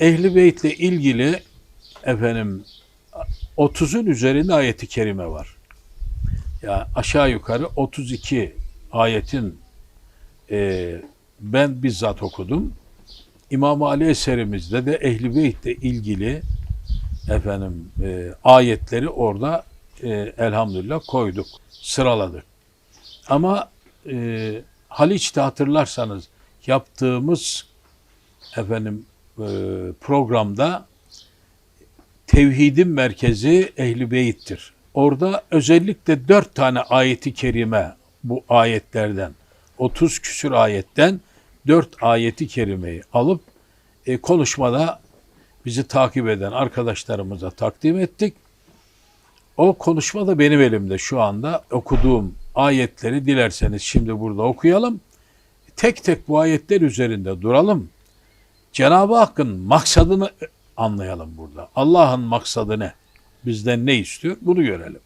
Ehli Beyt'le ilgili efendim 30'un üzerinde ayeti kerime var. Ya aşağı yukarı 32 ayetin e, ben bizzat okudum. İmam Ali eserimizde de Ehli Beyt'le ilgili efendim e, ayetleri orada e, elhamdülillah koyduk, sıraladık. Ama e, Haliç'te hatırlarsanız yaptığımız efendim programda tevhidin merkezi Ehli Beyt'tir. Orada özellikle dört tane ayeti kerime bu ayetlerden 30 küsür ayetten dört ayeti kerimeyi alıp e, konuşmada bizi takip eden arkadaşlarımıza takdim ettik. O konuşma da benim elimde şu anda okuduğum ayetleri dilerseniz şimdi burada okuyalım. Tek tek bu ayetler üzerinde duralım. Cenab-ı Hakk'ın maksadını anlayalım burada. Allah'ın maksadı ne? Bizden ne istiyor? Bunu görelim.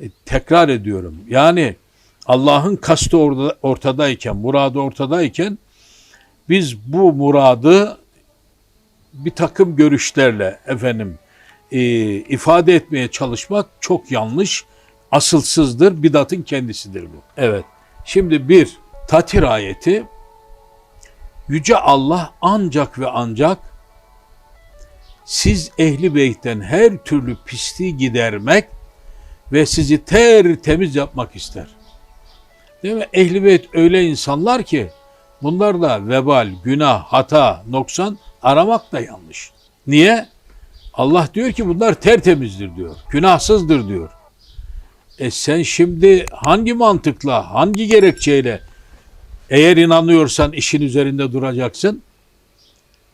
E, tekrar ediyorum. Yani Allah'ın kastı orada, ortadayken, muradı ortadayken biz bu muradı bir takım görüşlerle efendim e, ifade etmeye çalışmak çok yanlış, asılsızdır, bidatın kendisidir bu. Evet. Şimdi bir Tatir ayeti Yüce Allah ancak ve ancak siz ehli beytten her türlü pisliği gidermek ve sizi tertemiz yapmak ister. Değil mi? Ehli beyt öyle insanlar ki bunlar da vebal, günah, hata, noksan aramak da yanlış. Niye? Allah diyor ki bunlar tertemizdir diyor. Günahsızdır diyor. E sen şimdi hangi mantıkla, hangi gerekçeyle eğer inanıyorsan işin üzerinde duracaksın?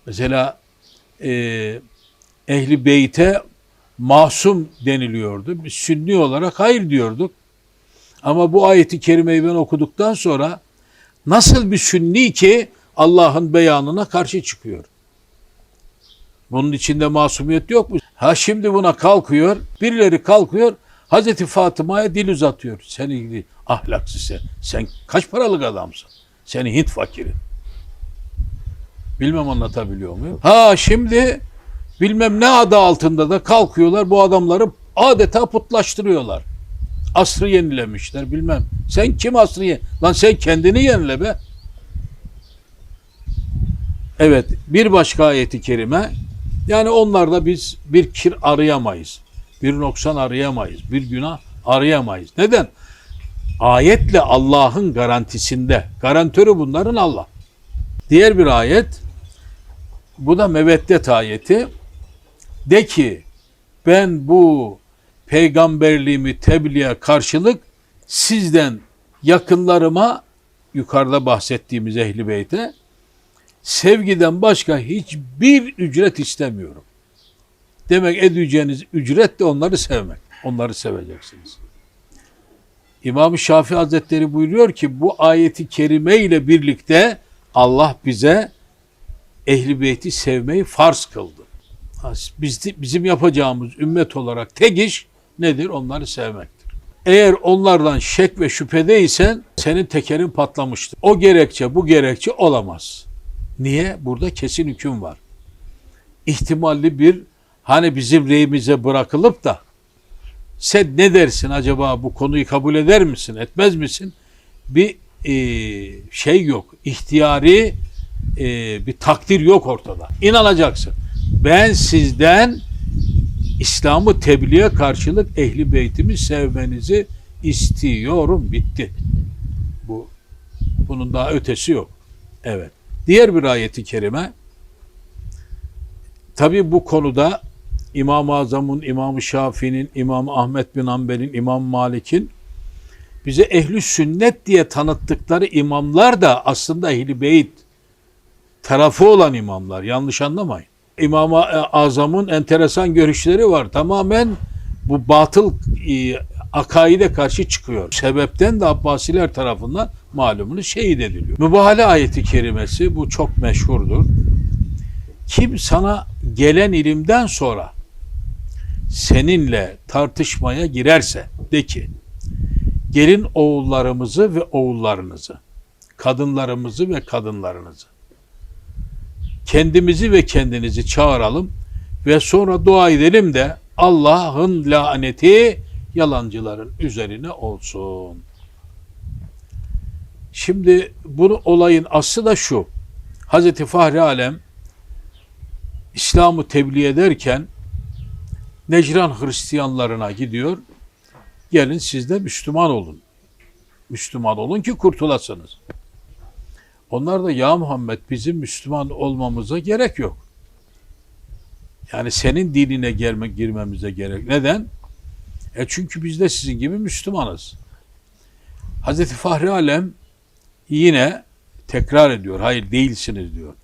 Mesela e, ehli beyte masum deniliyordu. Biz sünni olarak hayır diyorduk. Ama bu ayeti kerimeyi ben okuduktan sonra nasıl bir sünni ki Allah'ın beyanına karşı çıkıyor? Bunun içinde masumiyet yok mu? Ha şimdi buna kalkıyor, birileri kalkıyor, Hazreti Fatıma'ya dil uzatıyor. Sen ilgili ahlaksız sen. Sen kaç paralık adamsın? Seni Hint fakiri. Bilmem anlatabiliyor muyum? Ha şimdi bilmem ne adı altında da kalkıyorlar bu adamları adeta putlaştırıyorlar. Asrı yenilemişler bilmem. Sen kim asrı yen? Lan sen kendini yenile be. Evet bir başka ayeti kerime. Yani onlarda biz bir kir arayamayız. Bir noksan arayamayız. Bir günah arayamayız. Neden? Ayetle Allah'ın garantisinde. Garantörü bunların Allah. Diğer bir ayet bu da meveddet ayeti. De ki ben bu peygamberliğimi tebliğe karşılık sizden yakınlarıma yukarıda bahsettiğimiz ehli beyte sevgiden başka hiçbir ücret istemiyorum. Demek edeceğiniz ücret de onları sevmek. Onları seveceksiniz. İmam-ı Şafii Hazretleri buyuruyor ki bu ayeti kerime ile birlikte Allah bize ehli beyti sevmeyi farz kıldı. Biz, bizim yapacağımız ümmet olarak tek iş nedir? Onları sevmektir. Eğer onlardan şek ve şüphedeysen senin tekerin patlamıştır. O gerekçe bu gerekçe olamaz. Niye? Burada kesin hüküm var. İhtimalli bir hani bizim reyimize bırakılıp da sen ne dersin acaba bu konuyu kabul eder misin etmez misin? Bir e, şey yok. İhtiyari e, bir takdir yok ortada. İnanacaksın. Ben sizden İslam'ı tebliğe karşılık ehli beytimi sevmenizi istiyorum. Bitti. Bu bunun daha ötesi yok. Evet. Diğer bir ayeti kerime tabi bu konuda İmam-ı Azam'ın, İmam-ı Şafii'nin, İmam Ahmet bin Hanbel'in, İmam Malik'in bize ehli sünnet diye tanıttıkları imamlar da aslında ehli beyt tarafı olan imamlar. Yanlış anlamayın. İmam-ı Azam'ın enteresan görüşleri var. Tamamen bu batıl e, akaide karşı çıkıyor. Sebepten de Abbasiler tarafından malumunuz şehit ediliyor. Mübahale ayeti kerimesi bu çok meşhurdur. Kim sana gelen ilimden sonra seninle tartışmaya girerse de ki gelin oğullarımızı ve oğullarınızı, kadınlarımızı ve kadınlarınızı kendimizi ve kendinizi çağıralım ve sonra dua edelim de Allah'ın laneti yalancıların üzerine olsun. Şimdi bunu olayın aslı da şu. Hazreti Fahri Alem İslam'ı tebliğ ederken Necran Hristiyanlarına gidiyor. Gelin siz de Müslüman olun. Müslüman olun ki kurtulasınız. Onlar da ya Muhammed bizim Müslüman olmamıza gerek yok. Yani senin dinine gelmek girmemize gerek. Neden? E çünkü biz de sizin gibi Müslümanız. Hazreti Fahri Alem yine tekrar ediyor. Hayır değilsiniz diyor.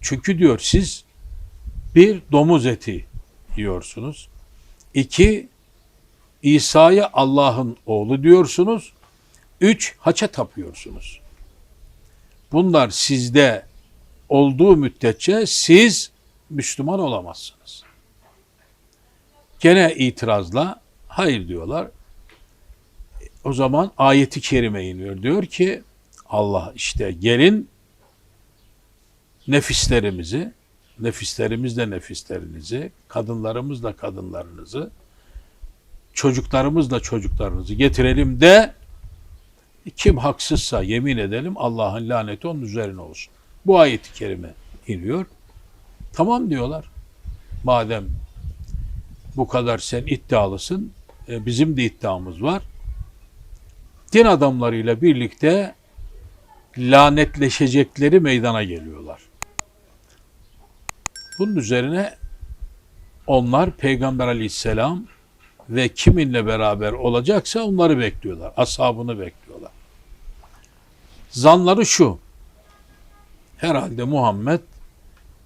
Çünkü diyor siz bir domuz eti yiyorsunuz. İki İsa'ya Allah'ın oğlu diyorsunuz. Üç haça tapıyorsunuz. Bunlar sizde olduğu müddetçe siz Müslüman olamazsınız. Gene itirazla hayır diyorlar. O zaman ayeti kerime iniyor. Diyor ki Allah işte gelin nefislerimizi, nefislerimiz de nefislerinizi, kadınlarımız da kadınlarınızı, çocuklarımız da çocuklarınızı getirelim de kim haksızsa yemin edelim Allah'ın laneti onun üzerine olsun. Bu ayeti kerime iniyor. Tamam diyorlar. Madem bu kadar sen iddialısın, e, bizim de iddiamız var. Din adamlarıyla birlikte lanetleşecekleri meydana geliyorlar. Bunun üzerine onlar Peygamber aleyhisselam ve kiminle beraber olacaksa onları bekliyorlar. Ashabını bekliyorlar. Zanları şu. Herhalde Muhammed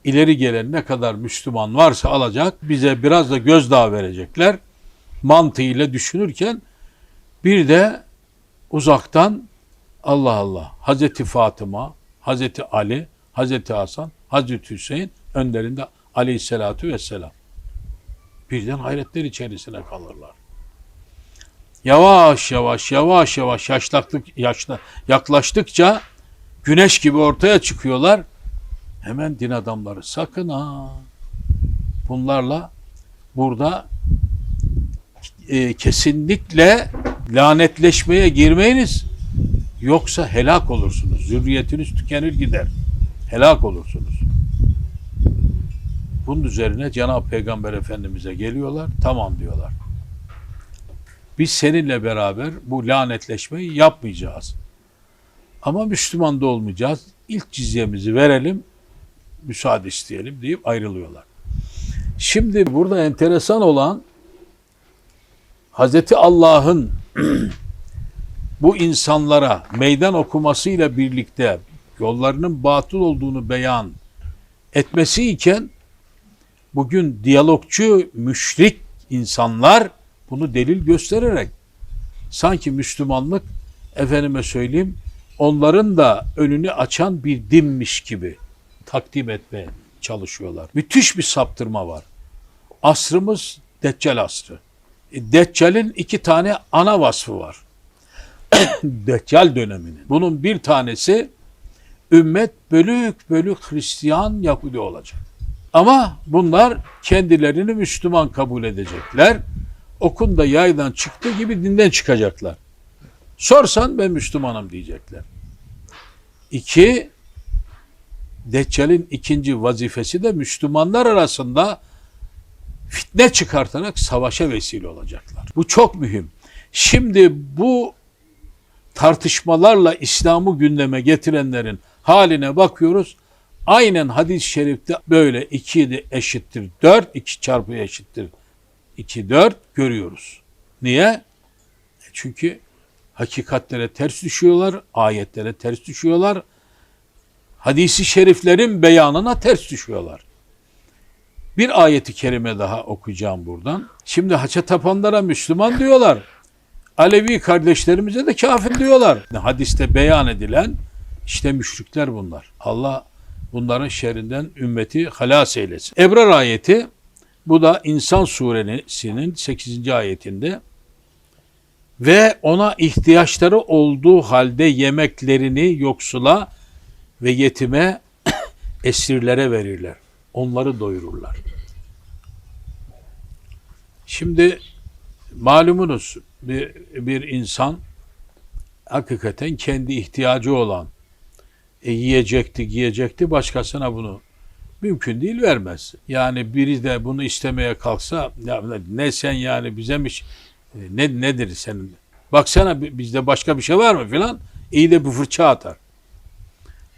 ileri gelen ne kadar Müslüman varsa alacak. Bize biraz da gözdağı verecekler. Mantığıyla düşünürken bir de uzaktan Allah Allah Hazreti Fatıma, Hazreti Ali, Hazreti Hasan, Hazreti Hüseyin önlerinde aleyhissalatu vesselam. Birden hayretler içerisine kalırlar. Yavaş yavaş yavaş yavaş yaşlaktık, yaşla, yaklaştıkça güneş gibi ortaya çıkıyorlar. Hemen din adamları sakın ha bunlarla burada e, kesinlikle lanetleşmeye girmeyiniz. Yoksa helak olursunuz. Zürriyetiniz tükenir gider. Helak olursunuz. Bunun üzerine Cenab-ı Peygamber Efendimiz'e geliyorlar. Tamam diyorlar. Biz seninle beraber bu lanetleşmeyi yapmayacağız. Ama Müslüman da olmayacağız. İlk cizyemizi verelim, müsaade isteyelim deyip ayrılıyorlar. Şimdi burada enteresan olan Hazreti Allah'ın bu insanlara meydan okumasıyla birlikte yollarının batıl olduğunu beyan etmesi iken bugün diyalogçu müşrik insanlar bunu delil göstererek sanki Müslümanlık efendime söyleyeyim onların da önünü açan bir dinmiş gibi takdim etmeye çalışıyorlar. Müthiş bir saptırma var. Asrımız Deccal asrı. E, Deccal'in iki tane ana vasfı var. Deccal döneminin. Bunun bir tanesi ümmet bölük bölük Hristiyan Yahudi olacak. Ama bunlar kendilerini Müslüman kabul edecekler. Okunda yaydan çıktığı gibi dinden çıkacaklar. Sorsan ben Müslümanım diyecekler. İki, Deccal'in ikinci vazifesi de Müslümanlar arasında fitne çıkartarak savaşa vesile olacaklar. Bu çok mühim. Şimdi bu tartışmalarla İslam'ı gündeme getirenlerin haline bakıyoruz. Aynen hadis-i şerifte böyle 2 de eşittir 4, 2 çarpı eşittir 2, 4 görüyoruz. Niye? E Çünkü hakikatlere ters düşüyorlar, ayetlere ters düşüyorlar. Hadisi şeriflerin beyanına ters düşüyorlar. Bir ayeti kerime daha okuyacağım buradan. Şimdi haça tapanlara Müslüman diyorlar. Alevi kardeşlerimize de kafir diyorlar. Hadiste beyan edilen işte müşrikler bunlar. Allah bunların şerrinden ümmeti halas eylesin. Ebrar ayeti bu da İnsan suresinin 8. ayetinde ve ona ihtiyaçları olduğu halde yemeklerini yoksula ve yetime esirlere verirler. Onları doyururlar. Şimdi malumunuz bir, bir insan hakikaten kendi ihtiyacı olan e, yiyecekti, giyecekti başkasına bunu mümkün değil vermez. Yani biri de bunu istemeye kalksa ya ne sen yani bize mi e, ne nedir senin? Baksana bi- bizde başka bir şey var mı filan? İyi de bir fırça atar.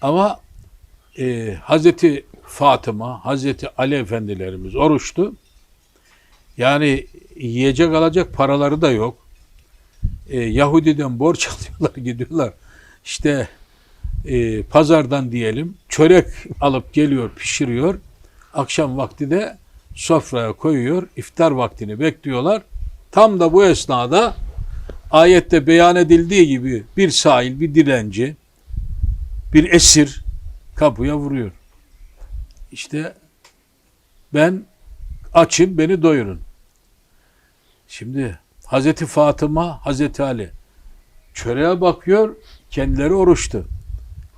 Ama e, Hazreti Fatıma, Hazreti Ali Efendilerimiz oruçtu. Yani yiyecek alacak paraları da yok. E, Yahudiden borç alıyorlar gidiyorlar. İşte e, pazardan diyelim çörek alıp geliyor pişiriyor. Akşam vakti de sofraya koyuyor. İftar vaktini bekliyorlar. Tam da bu esnada ayette beyan edildiği gibi bir sahil, bir dilenci, bir esir kapıya vuruyor. İşte ben açım beni doyurun. Şimdi Hazreti Fatıma, Hazreti Ali çöreğe bakıyor, kendileri oruçtu.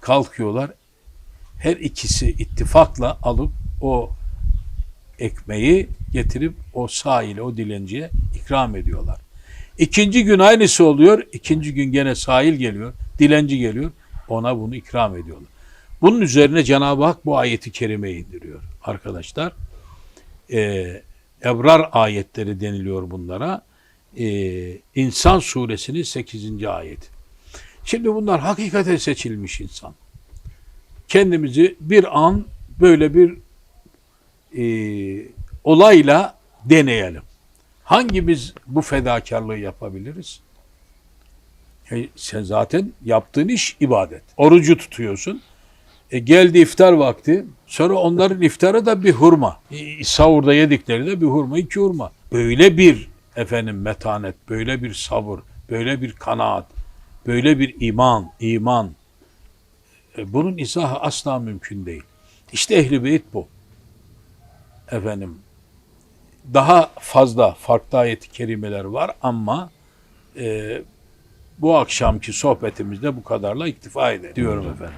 Kalkıyorlar. Her ikisi ittifakla alıp o ekmeği getirip o sahile, o dilenciye ikram ediyorlar. İkinci gün aynısı oluyor. İkinci gün gene sahil geliyor, dilenci geliyor. Ona bunu ikram ediyorlar. Bunun üzerine Cenab-ı Hak bu ayeti kerime indiriyor arkadaşlar. Ee, Ebrar ayetleri deniliyor bunlara. Ee, İnsan suresinin 8. ayeti. Şimdi bunlar hakikate seçilmiş insan. Kendimizi bir an böyle bir e, olayla deneyelim. Hangimiz bu fedakarlığı yapabiliriz? E, sen zaten yaptığın iş ibadet. Orucu tutuyorsun. E, geldi iftar vakti. Sonra onların iftarı da bir hurma. E, sahurda yedikleri de bir hurma, iki hurma. Böyle bir efendim metanet, böyle bir sabır, böyle bir kanaat, böyle bir iman, iman. E, bunun izahı asla mümkün değil. İşte ehli beyt bu. Efendim daha fazla farklı ayet-i kerimeler var ama e, bu akşamki sohbetimizde bu kadarla iktifa edelim diyorum efendim.